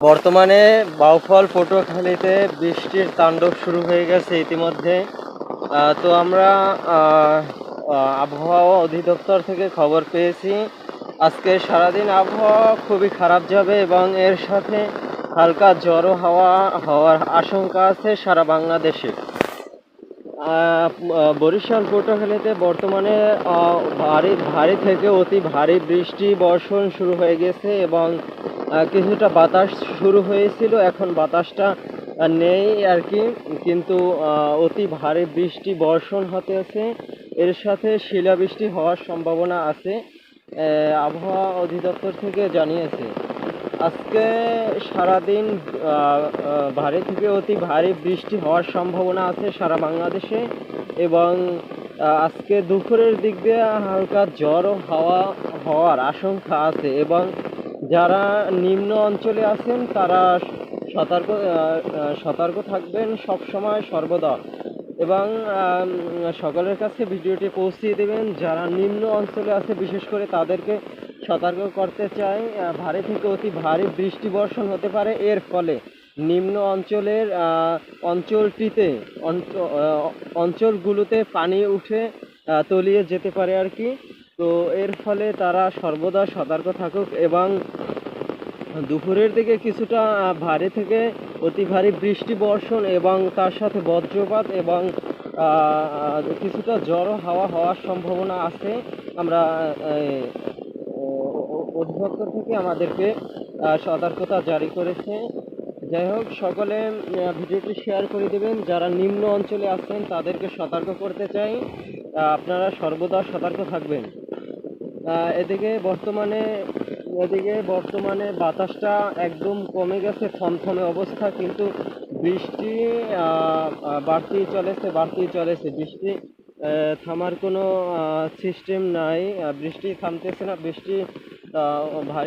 বর্তমানে বাউফল পটুয়াখালীতে বৃষ্টির তাণ্ডব শুরু হয়ে গেছে ইতিমধ্যে। তো আমরা আবহাওয়া অধিদপ্তর থেকে খবর পেয়েছি। আজকে সারাদিন আবহাওয়া খুবই খারাপ যাবে এবং এর সাথে হালকা ঝড়ো হাওয়া, হওয়ার আশঙ্কা আছে সারা বাংলাদেশে। বরিশাল পটুয়াখালীতে বর্তমানে ভারী ভারী থেকে অতি ভারী বৃষ্টি বর্ষণ শুরু হয়ে গেছে এবং কিছুটা বাতাস শুরু হয়েছিল, এখন বাতাসটা নেই আর কি, কিন্তু অতি ভারী বৃষ্টি বর্ষণ হতেছে। এর সাথে শিলাবৃষ্টি হওয়ার সম্ভাবনা আছে আবহাওয়া অধিদপ্তর থেকে জানিয়েছে। আজকে সারাদিন ভারী থেকে অতি ভারী বৃষ্টি হওয়ার সম্ভাবনা আছে সারা বাংলাদেশে এবং আজকে দুপুরের দিক দিয়ে হালকা ও হাওয়া হওয়ার আশঙ্কা আছে এবং যারা নিম্ন অঞ্চলে আছেন, তারা সতর্ক সতর্ক থাকবেন সব সময় সর্বদা। এবং সকলের কাছে ভিডিওটি পৌঁছিয়ে দেবেন। যারা নিম্ন অঞ্চলে আছে, বিশেষ করে তাদেরকে সতর্ক করতে চাই। ভারী থেকে অতি ভারী বৃষ্টি বর্ষণ হতে পারে। এর ফলে নিম্ন অঞ্চলের অঞ্চলটিতে অঞ্চলগুলোতে পানি উঠে তলিয়ে যেতে পারে আর কি। তো এর ফলে তারা সর্বদা সতর্ক থাকুক এবং দুপুরের দিকে কিছুটা ভারী থেকে অতি ভারী বৃষ্টি বর্ষণ এবং তার সাথে বজ্রপাত এবং কিছুটা জড়ো হাওয়া হওয়ার সম্ভাবনা আছে। আমরা অধিদপ্তর থেকে আমাদেরকে সতর্কতা জারি করেছে। যাই হোক, সকলে ভিডিওটি শেয়ার করে দেবেন। যারা নিম্ন অঞ্চলে আছেন, তাদেরকে সতর্ক করতে চাই। আপনারা সর্বদা সতর্ক থাকবেন। এদিকে বর্তমানে এদিকে বর্তমানে বাতাসটা একদম কমে গেছে, থমথমে অবস্থা, কিন্তু বৃষ্টি বাড়তেই চলেছে বাড়তেই চলেছে। বৃষ্টি থামার কোনো সিস্টেম নাই। বৃষ্টি থামতেছে না, বৃষ্টি ভারী